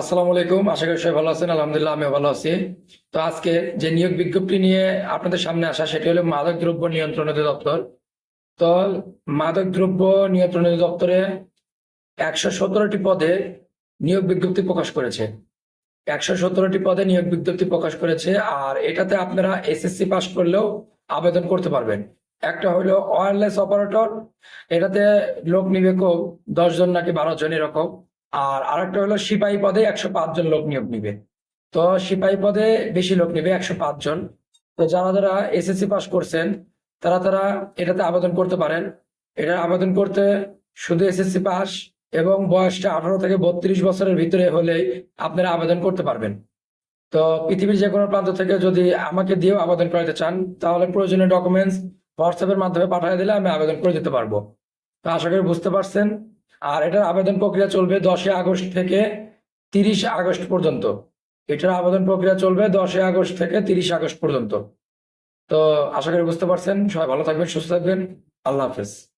আসসালামু আলাইকুম, আশা করি সবাই ভালো আছেন, আলহামদুলিল্লাহ আমিও ভালো আছি। তো আজকে যে নিয়োগ বিজ্ঞপ্তি নিয়ে আপনাদের সামনে আসা, সেটি হলো মাদক দ্রব্য নিয়ন্ত্রণ অধিদপ্তর। তো মাদক দ্রব্য নিয়ন্ত্রণ অধিদপ্তরে একশো সতেরোটি পদে নিয়োগ বিজ্ঞপ্তি প্রকাশ করেছে। একশো সতেরোটি পদে নিয়োগ বিজ্ঞপ্তি প্রকাশ করেছে, আর এটাতে আপনারা এসএসসি পাস করলেও আবেদন করতে পারবেন। একটা হলো ওয়্যারলেস অপারেটর, এটাতে লোক নিবে খুব, দশ জন নাকি বারো জন এরকম। আর আরেকটা হলো সিপাহী পদে একশো পাঁচ জন লোক নিয়োগ নিবে। তো সিপাহী পদে বেশি লোক নিবে একশো পাঁচ জন। তো যারা যারা এসএসসি পাস করছেন, তারা তারা এটাতে আবেদন করতে পারেন। এটা আবেদন করতে শুধু এসএসসি পাস এবং বয়সটা আঠারো থেকে বত্রিশ বছরের ভিতরে হলেই আপনারা আবেদন করতে পারবেন। তো পৃথিবীর যে কোনো প্রান্ত থেকে যদি আমাকে দিয়েও আবেদন করাতে চান, তাহলে প্রয়োজনীয় ডকুমেন্টস হোয়াটসঅ্যাপের মাধ্যমে পাঠিয়ে দিলে আমি আবেদন করে দিতে পারব। তো আশা করি বুঝতে পারছেন। আর এটার আবেদন প্রক্রিয়া চলবে দশই আগস্ট থেকে তিরিশ আগস্ট পর্যন্ত। এটার আবেদন প্রক্রিয়া চলবে দশই আগস্ট থেকে তিরিশ আগস্ট পর্যন্ত। তো আশা করি বুঝতে পারছেন। সবাই ভালো থাকবেন, সুস্থ থাকবেন। আল্লাহ হাফেজ।